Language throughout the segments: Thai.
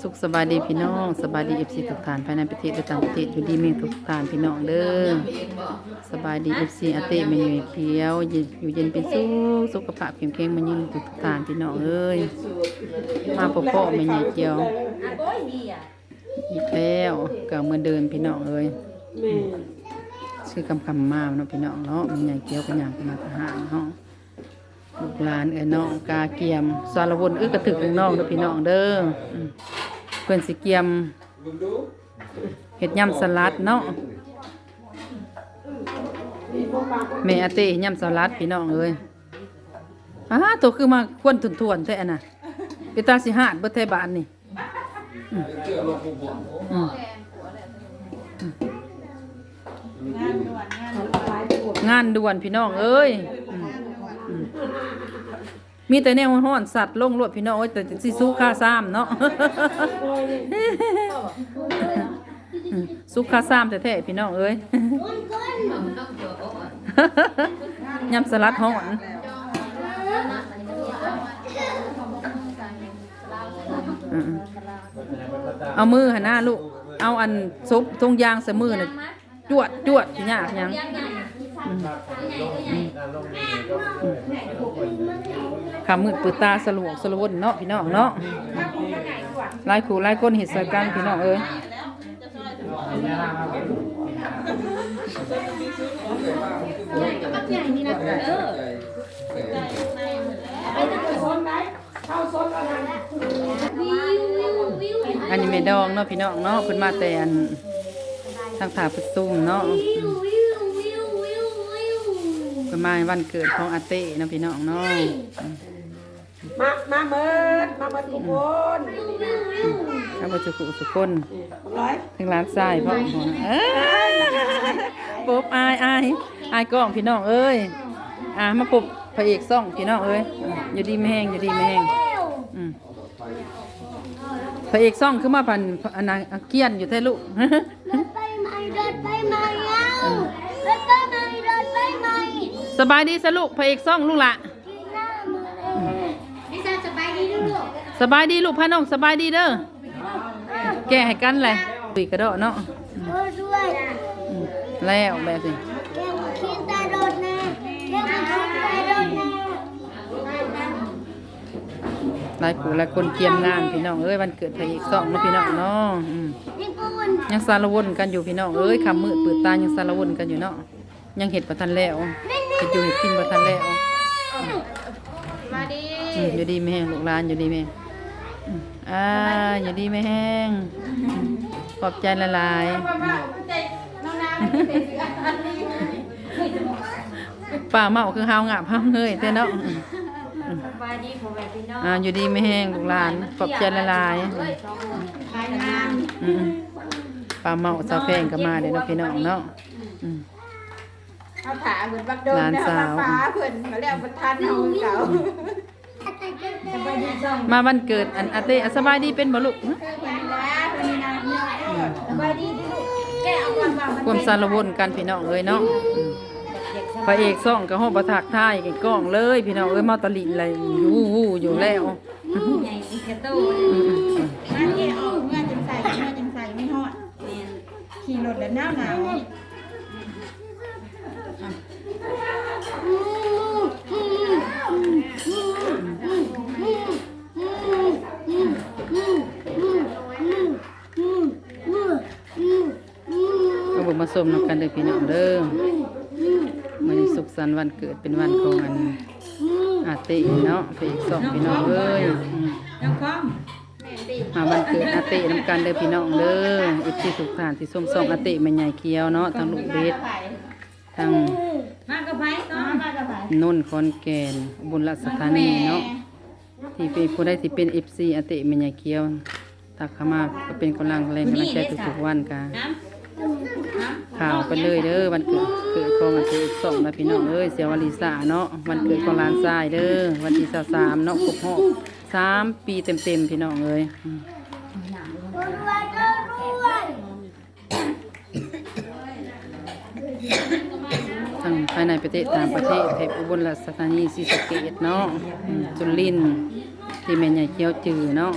สุขสบายดีพี่น้องสบายดีเอฟซีทุกท่านภายในประเทศและต่างประเทศอยู่ดีมีทุกท่านพี่น้องเด้อสบายดีเอฟซีอาเต้มันอยู่เขียวเย็นอยู่เย็นเป็นสุขสุขภาพเข้มแข็งมันยิ่งทุกท่านพี่น้องเอ้ยมาพบพ่อแม่ใหญ่เกี่ยวอีกแล้วก็เหมือนเดิมพี่น้องเอ้ยแม่ชื่อคำคำมาเนาะพี่น้องเนาะมันใหญ่เกี่ยวกันอย่างมาทหารเนาะ ลูกหลานเอ้น้องกาเกียมสารวนอึกกระถึกน้องเด้อพี่น้องเด้อเพื่อนสิเกียมเห็ดยำสลัดเนาะแม่อาเต้ยำสลัดพี่น้องเอ้ยอ้าตัวคือมาควนทุนๆแท้อันน่ะไปตาสิหาดบ่แท้บ้านนี่งานด่วนพี่น้องเอ้ยอ มีแต่แนวห้อนสัตว์ลงรวดพี่น้องเอ้ยแต่สิสู้ค่าซ้ำเนาะสู้ค่าซ้ำแต่แท้ๆพี่น้องเอ้ยยำสลัดห้อนเอามือหันหน้าลูก เอาอันซุปทงยางใส่มือน่ะจวดจวดสิยากยัง ขามืดเปิดตาสลวงสลวนเนาะพี่น้องเนาะหลายคู่หลายคนเห็นใส่กันพี่น้องเอ้ยอันนี้ไม่ดองเนาะพี่น้องเนาะเพิ่นมาแต่อันทางถาพุตุมเนาะ เพิ่นมาวันเกิดของอาเต้เนาะพี่น้องเนาะมามาเมิดมาเมิดทุกคนข้าพเจ้าสุขคนร้อยถึงร้านทรายพ่อพ่อนะเอ้ยปุ๊บอายอายอายกล้องพี่น้องเอ้ยอ่ามาปุ๊บพระเอกซ่องพี่น้องเอ้ยอยู่ดีไม่แห้งอยู่ดีไม่แห้งอืมพระเอกซ่องคือมาพันอันนาเกียนอยู่แท้ลูกไปใหม่เดินไปใหม่เอาเดินไปใหม่เดินไปใหม่ สบายดีสลูกพระเอกซ่องลูกละที่หน้ามือเลยพี่ซาสบายดีลูกสบายดีลูกพาน้องสบายดีเด้อแก้ให้กันเลยปีกระโดดเนาะโอ้ด้วยอืมแล้วแบบสิแก้วขี้ตาโดดแน่แก้วขี้ตาโดดแน่หลายผู้หลายคนเกียมงานพี่น้องเอ้ยวันเกิดพระเอกซ่องเนาะพี่น้องเนาะอืมนี่ปูนยังสารวนกันอยู่พี่น้องเอ้ยคำมืดเปิดตายังสารวนกันอยู่เนาะยังเห็ดประทันแล้ว เห็ดอยู่เห็ดกินประทันแล้วมาดีอืมอยู่ดีไม่แห้งลูกหลานอยู่ดีไม่แห้งอืมอ่าอยู่ดีไม่แห้งอืมขอบใจละลาย ป้าป้าใจน้องนางป่าเมาคือเฮางาบเฮาเงยเต้เนาะอืมสบายดีผมแบบพี่น้องอ่าอยู่ดีไม่แห้งลูกหลานขอบใจละลายรายงานอืมป่าเมาสาวแพงก็มาเด้อเนาะพี่น้องเนาะอืม เอาถาเหมือนบักโดนหลานนะสาวป้าเพิ่นเขาเรียกประธานเอาเก่าสบายดีจ้องมาวันเกิดอันอาเต้อะสบายดีเป็นบ่ลูกฮะเพิ่นนี่นะเพิ่นนี่นะสบายดีดิลูกแกเอาความว่ามันความสารวนกันพี่น้องเอ้ยเนาะอืมพระเอกซ่องกับห้องประทักทายกันกล้องเลยพี่น้องเอ้ยมาตะลิอะไรอยู่วู้อยู่แล้วใหญ่กระโตมาแกออกเมื่อจังใส่เมื่อจังใส่ไม่ฮอดขี่รถแล้วหนาวหนาว สมนำกันเด้อพี่น้องเด้อมื้อนี้สุขสันต์วันเกิดเป็นวันของอันอาต้เนาะพระเอกซ่องพี่น้องเอ้ยมน้องคอมมาวันเกิดอาต้นำกันเด้อพี่น้องเด้ออีกที่ทุกท่านที่ส้มส่องอาต้แม่ใหญ่เขียวเนาะทั้งลูกเบสทั้งมากกับไผต้อมากกับไผนนท์ขอนแก่นบุญราชธานีเนาะที่เป็นผู้ใดที่เป็น FC อาต้แม่ใหญ่เขียวทักข้ามาก็เป็นกำลังแรงกำลังใจทุกๆวันกัน ข่าวไปเลยเด้อวันเกิดเกิดของอาเต้อีกสองนะพี่น้องเอ้ยเสียวลิสาเนาะวันเกิดของหลานทรายเด้อวันที่23เนาะครบรอสามปีเต็มๆพี่น้องเอ้ยทั้งภายในประเทศต่างประเทศแถบอุบลราชธานีศรีสะเกษเนาะจุลินที่แม่ใหญ่เกี้ยวจือเนาะ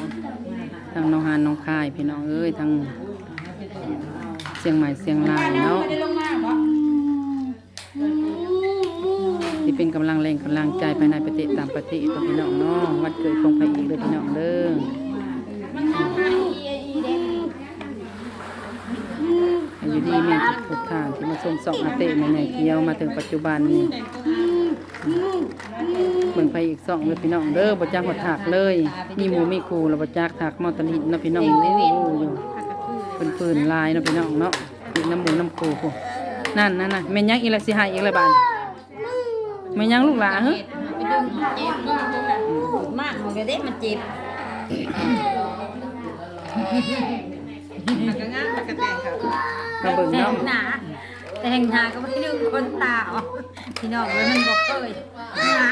ทางน้องหานน้องคายพี่น้องเอ้ยทาง เชียงใหม่เชียงรายเนาะที่เป็นกำลังแรงกำลังใจภายในประเทศต่างประเทศตัวพี่น้องเนาะวันเกิดของพระเอกเลยพี่น้องเด้ออายุดีมีทุกทางที่มาส่งสองอาเตะแม่ใหญ่เกี้ยวมาถึงปัจจุบันนี้เบิ่งพระเอกสองเลยพี่น้องเด้อบ่จักหดถากเลย มีหมูมีครูแล้วบ่จักถากมอตลินนะพี่น้องโอ้อยู่ ป็นปืนลายเนาะพี่น้องเนาะอีกน้ำหมูน้ำครูพู้นั่นนั่นน่ะแม่นยังอีกละสิหายอีกละบาดแม่นยังลูกหลานเฮ้ไปดึงเจ็บมือตรงนั้นมากมันก็เด็กมันเจ็บมันก็งามมันก็แต่งครับมาเบิ่งเนาะหนาแต่แห่งหนาก็ไม่ดึงคนตาออกพี่น้องเลยมันบอกเคยหนา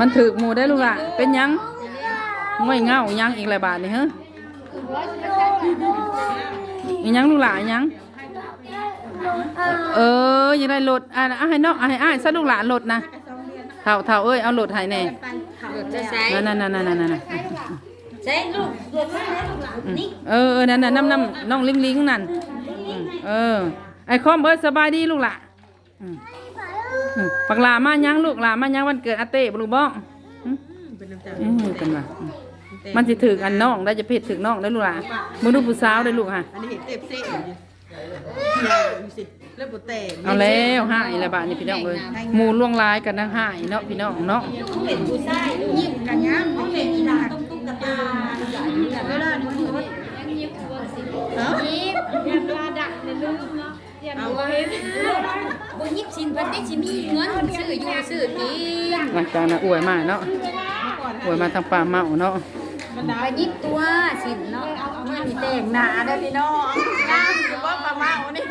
มันถึกหมูได้ลูกหล่ะเป็นหยังง่อยเงาหยังอีกละบาดนี่เฮ้ อีหยังลูกหล่ะอีหยัง เอออยังได้รถอะเอาให้น้องเอาให้อ้ายซะลูกหลานรถนะเท่าเท่าเอ้ยเอารถให้แน่จะใช้นั่นนั่นนั่นนั่นนั่นใช้ลูกเดือดร้อนแล้วลูกหลานนี่เออเออนั่นนั่นน้ำน้ำน้องลิงลิงนั่นอืมเออไอ้คอมเอ้ยสบายดีลูกหล่ะอืมอืมปักหลามายังลูกหลามายังวันเกิดอาเต้บ่ลูกบ้องอืมอืมกันว่าอืม มันสิถึกอันน้องได้จะเพชรถึกน้องได้ลูกหล่ะมึงดูผู้สาวได้ลูกค่ะอันนี้เห็นเต็บเซ่อยู่ยาอยู่สิเริ่มปวดแต่เอาแล้วหายแล้วบาดนี่พี่น้องเอ้ยหมู่ล่วงลายกันทั้งหายเนาะพี่น้องเนาะเป็นผู้ชายลูกยิ้มกันย้ำเขาเป็นอีหลาต้องตุ๊กตาเวลาหนูอยู่ว่ายิ้มยิ้มเวลาดักเนี่ยลืมเนาะเอาไว้บ่ยิบสินเพิ่นได้สิมีเงินซื้ออยู่ซื้อกินหลังจากนั้นอวยมาเนาะอวยมาทางป่าเมาเนาะ ไปยิบตัวสินเนาะเอามานี่แต่งหน้าเด้อพี่น้องงามอยู่ว่าปลาเมานี่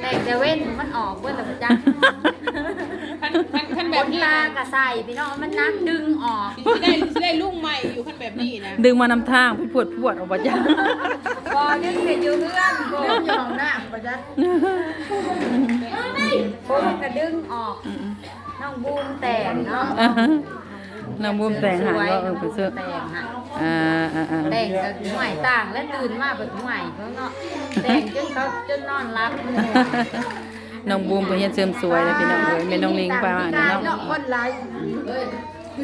แต่งแต่เว้นมันออกเบิ่นแล้วจ้ะคนตากระใส่พี่น้องมันนักดึงออกได้ได้ลูกใหม่อยู่ขั้นแบบนี้นะดึงมานำทางพวดพวดออกมาจ้าบอดึงไปอยู่เพื่อนบออยู่ห้องน้ำปะจ๊ะผมก็ดึงออกน้องบูมแต่งเนาะ น้ำบุ้มแต่งหายว่าเออไปเสื้อแต่งฮะอ่าอ่าอ่าแต่งกับหน่วยต่างและตื่นมาแบบหน่วยเขาเนาะแต่งจนเขาจนนอนรับน้องบูมไปเฮ็ดเสริมสวยเลยพี่น้องเอ้ยแม่น้องลิงไปว่านี่เนาะคนไร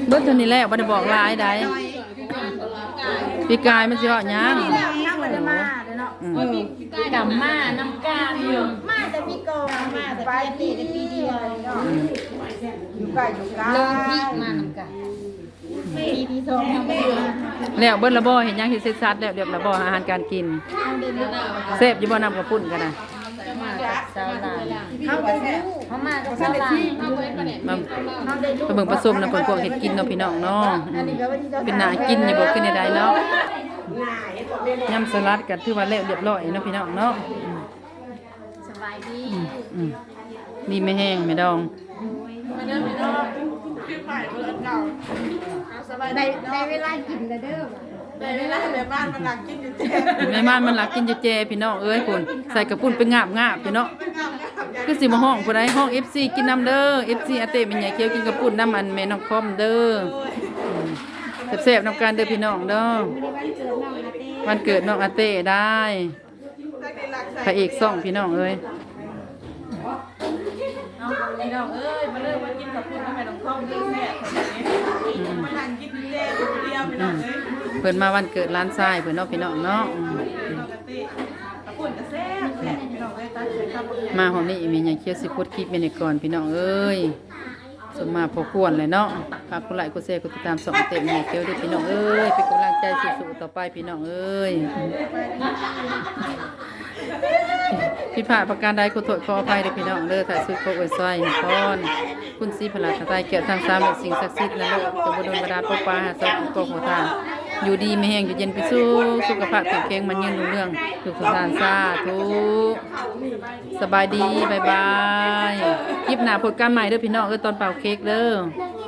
เบิดเท่านี้แหละบ่ได้บอกหลายใดพี่กายมันสิว่าหยังนั่งมาได้มาเลยเนาะอืมกำมาน้ำกาอยู่มาแต่พี่โกงมาแต่ปีนี้แต่ปีเดียวเนาะ อยู่ใกล้อยู่ใกล้เริ่มพี่มาน้ำกาปีที่สองไม่เดือนแล้วเบิดละบ่เห็นยังสิเสร็จสัดแล้วเรียบละบ่อาหารการกินเสพอยู่บ่นำกับปุ่นกันนะมาจากสาวลาวเขาไปดูเขามาจากสาวลาวมาไปเบิ่งผสมนำเพิ่นพวกเฮ็ดกินเนาะพี่น้องเนาะเป็นหนากินอยู่บ่ขึ้นใดๆเนาะยำสลัดก็ถือว่าแล้วเรียบร้อยเนาะพี่น้องเนาะสบายดี อืมอืมนี่ไม่แห้งไม่ดองในในเวลากินแล้วเด้อได้เวลาแบบบ้านมันหลักกินอยู่เจ๊แม่บ้านมันรักกินอยู่เจพี่น้องเอ้ยคุณใส่กระปุ่นไปงาบงาบพี่น้องคือสิมาห้องผู้ใดห้อง FC กินน้ำเด้อ FC อาเต้เป็นใหญ่เคี้ยวกินกระปุ่นน้ำมันแม่น้องคอมเด้ออืมแซ่บๆน้ำกันเด้อพี่น้องเด้อวันเกิดน้องอาเต้ได้พระเอกซ่องพี่น้องเอ้ย พี่น้องเอ้ยมาเริ่มมากินกับคุณทำไมต้องคล่องด้วยแม่มานั่งกินเจ๊คนเดียวพี่น้องเอ้ยเพิ่นมาวันเกิดร้านทรายเพิ่นเนาะพี่น้องเนาะอืมปกติกับปุ่นก็แซ่บแซ่บพี่น้องเอ้ยตั้งใจทำบุญมาหอมนี่มีใหญ่เคี้ยวสิพูดคลิปไปในก่อนพี่น้องเอ้ยสมมาพอควรเลยเนาะฝากกดไลค์กดแชร์กดติดตามส่องเต็มใหญ่เคี้ยวด้วยพี่น้องเอ้ยเป็นกำลังใจสู้ๆต่อไปพี่น้องเอ้ย ผิดพลาดประการใดขอโทษขออภัยเด้อพี่น้องเด้อถ่ายสุดโคกไว้ซอยพรคุณสีพลาทายเกี่ยวทางสามสิ่งศักดิ์สิทธิ์นรกจะบดลบดาปกปาหาสัพย์กองหัวทานอยู่ดีไม่แห้งอยู่เย็นไปสู้สุขภาพแข็งแรงมันยืนรุ่งเรื่องถูกสุขทานสาธุสบายดีบายบายคลิปหน้าพดกันใหม่เด้อพี่น้องเอ้ยตอนเป่าเค้กเด้อ